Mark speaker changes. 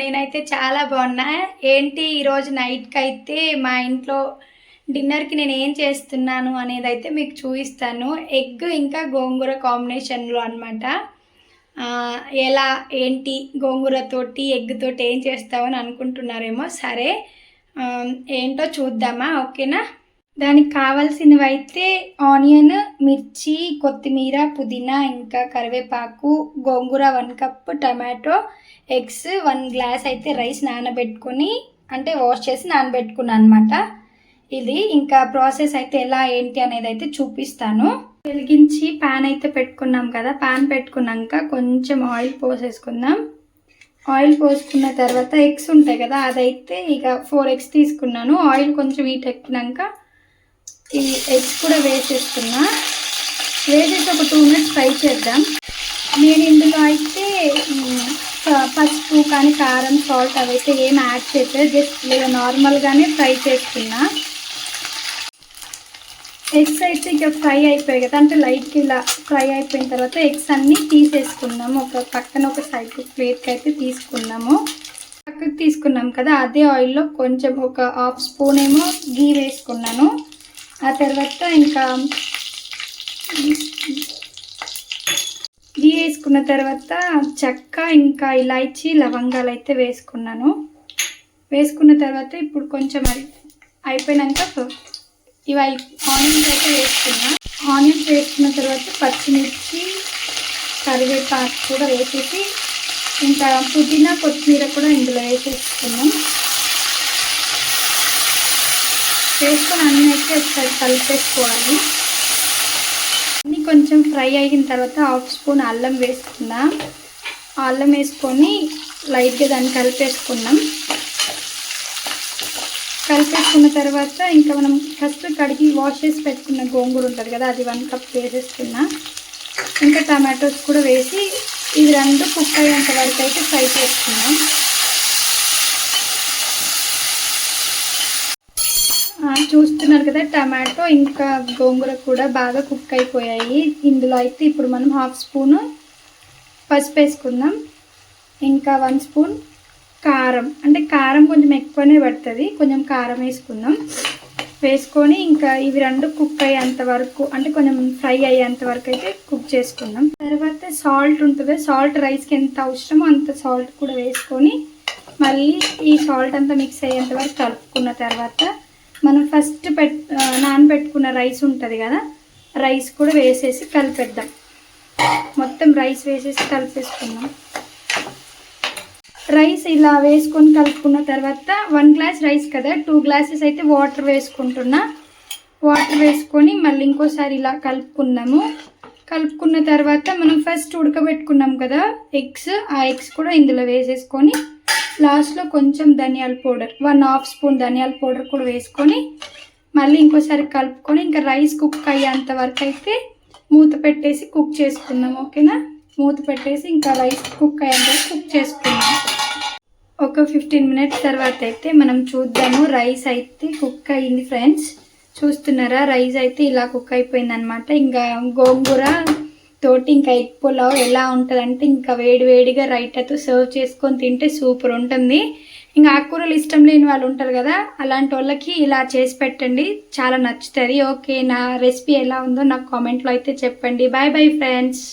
Speaker 1: నేనైతే చాలా బాగున్నా. ఏంటి ఈరోజు నైట్కి అయితే మా ఇంట్లో డిన్నర్కి నేను ఏం చేస్తున్నాను అనేది అయితే మీకు చూపిస్తాను. ఎగ్ ఇంకా గోంగూర కాంబినేషన్లో అనమాట ఎలా ఏంటి గోంగూరతోటి ఎగ్తోటి ఏం చేస్తామని అనుకుంటున్నారేమో సరే. ఏంటో చూద్దామా? ఓకేనా? దానికి కావాల్సినవి అయితే ఆనియన్ మిర్చి కొత్తిమీర పుదీనా ఇంకా కరివేపాకు గోంగూర one cup tomato eggs one glass అయితే రైస్ నానబెట్టుకొని అంటే వాష్ చేసి నానబెట్టుకున్నాను అనమాట ఇది ఇంకా ప్రాసెస్ అయితే ఎలా ఏంటి అనేది అయితే చూపిస్తాను. వెలిగించి ప్యాన్ అయితే పెట్టుకున్నాం కదా ప్యాన్ పెట్టుకున్నాక కొంచెం ఆయిల్ పోసేసుకుందాం. ఆయిల్ పోసుకున్న తర్వాత ఎగ్స్ ఉంటాయి కదా అదైతే ఇక ఫోర్ ఎగ్స్ తీసుకున్నాను. ఆయిల్ కొంచెం హీట్ ఎక్కినాక ఈ ఎగ్స్ కూడా వేసేస్తున్నా. వేసేసి ఒక టూ మినిట్స్ ఫ్రై చేద్దాం. నేను ఇందులో అయితే పసుపు కానీ కారం సాల్ట్ అవైతే ఏం యాడ్ చేయలేదు జస్ట్ లేదా నార్మల్గానే ఫ్రై చేస్తున్నా. ఎగ్స్ అయితే ఇక ఫ్రై అయిపోయాయి కదా. అంటే లైట్గా ఇలా ఫ్రై అయిపోయిన తర్వాత ఎగ్స్ అన్నీ తీసేసుకున్నాము. ఒక పక్కన ఒక సైడ్ ప్లేట్కి అయితే తీసుకున్నాము. పక్కకు తీసుకున్నాం కదా. అదే ఆయిల్లో కొంచెం ఒక హాఫ్ స్పూన్ ఏమో గీ వేసుకున్నాను. ఆ తర్వాత ఇంకా గీ వేసుకున్న తర్వాత చెక్క ఇంకా ఇలాచి లవంగాలు అయితే వేసుకున్నాను. వేసుకున్న తర్వాత ఇప్పుడు కొంచెం అది అయిపోయినాక ఇవి ఆనియన్స్ అయితే వేసుకున్నా. ఆనియన్స్ వేసుకున్న తర్వాత పచ్చిమిర్చి కరివేపాకు కూడా వేసేసి ఇంకా పుదీనా కొత్తిమీర కూడా ఇందులో వేసేసుకున్నాం. వేసుకొని అన్నీ అయితే ఒకసారి కలిపేసుకోవాలి. అన్నీ కొంచెం ఫ్రై అయిన తర్వాత హాఫ్ స్పూన్ అల్లం వేసుకుందాం అల్లం వేసుకొని లైట్గా దాన్ని కలిపేసుకున్నాం. కలిపేసుకున్న తర్వాత ఇంకా మనం ఫస్ట్ కడిగి వాష్ చేసి పెట్టుకున్న గోంగూర ఉంటుంది కదా అది వన్ కప్ వేసేసుకున్నా. ఇంకా టమాటోస్ కూడా వేసి ఇవి రెండు కుక్ అయ్యేంత వరకు అయితే ఫ్రై చేసుకున్నాం ఆ, చూస్తున్నారు కదా టమాటో ఇంకా గోంగూర కూడా బాగా కుక్ అయిపోయాయి. ఇందులో అయితే ఇప్పుడు మనం హాఫ్ స్పూను పసుపు వేసుకుందాం. ఇంకా వన్ స్పూన్ కారం. అంటే కారం కొంచెం ఎక్కువనే పడుతుంది. కొంచెం కారం వేసుకుందాం. వేసుకొని ఇంకా ఇవి రెండు కుక్ అయ్యేంత వరకు అంటే కొంచెం ఫ్రై అయ్యేంత వరకు అయితే కుక్ చేసుకుందాం. తర్వాత సాల్ట్ ఉంటుంది సాల్ట్ రైస్కి ఎంత అవసరమో అంత సాల్ట్ కూడా వేసుకొని మళ్ళీ ఈ సాల్ట్ అంతా మిక్స్ అయ్యేంత వరకు కలుపుకున్న తర్వాత మనం ఫస్ట్ పెట్ నానబెట్టుకున్న రైస్ ఉంటుంది కదా రైస్ కూడా వేసేసి కలిపేద్దాం. మొత్తం రైస్ వేసేసి కలిపేసుకుందాం. రైస్ ఇలా వేసుకొని కలుపుకున్న తర్వాత వన్ గ్లాస్ రైస్ కదా టూ గ్లాసెస్ అయితే వాటర్ వేసుకుంటున్నా. వాటర్ వేసుకొని మళ్ళీ ఇంకోసారి ఇలా కలుపుకుందాము. కలుపుకున్న తర్వాత మనం ఫస్ట్ ఉడకబెట్టుకున్నాం కదా ఎగ్స్ ఆ ఎగ్స్ కూడా ఇందులో వేసేసుకొని లాస్ట్లో కొంచెం ధనియాల పౌడర్ వన్ హాఫ్ స్పూన్ ధనియాల పౌడర్ కూడా వేసుకొని మళ్ళీ ఇంకోసారి కలుపుకొని ఇంకా రైస్ కుక్ అయ్యేంత వరకు అయితే మూత పెట్టేసి కుక్ చేసుకుందాం ఓకేనా? మూత పెట్టేసి ఇంకా రైస్ కుక్ అయ్యేంత వరకు కుక్ చేసుకుందాం. ఒక ఫిఫ్టీన్ మినిట్స్ తర్వాత అయితే మనం చూద్దాము రైస్ అయితే కుక్ అయింది ఫ్రెండ్స్. చూస్తున్నారా? రైస్ అయితే ఇలా కుక్ అయిపోయింది అనమాట ఇంకా గోంగూర తోటి ఇంకా ఎగ్ పులావ్ ఎలా ఉంటుందంటే ఇంకా వేడి వేడిగా సర్వ్ చేసుకొని తింటే సూపర్ ఉంటుంది. ఇంకా ఆకుకూరలు ఇష్టం లేని వాళ్ళు ఉంటారు కదా అలాంటి వాళ్ళకి ఇలా చేసి పెట్టండి. చాలా నచ్చుతుంది. ఓకే నా రెసిపీ ఎలా ఉందో నాకు కామెంట్లో అయితే చెప్పండి. Bye bye friends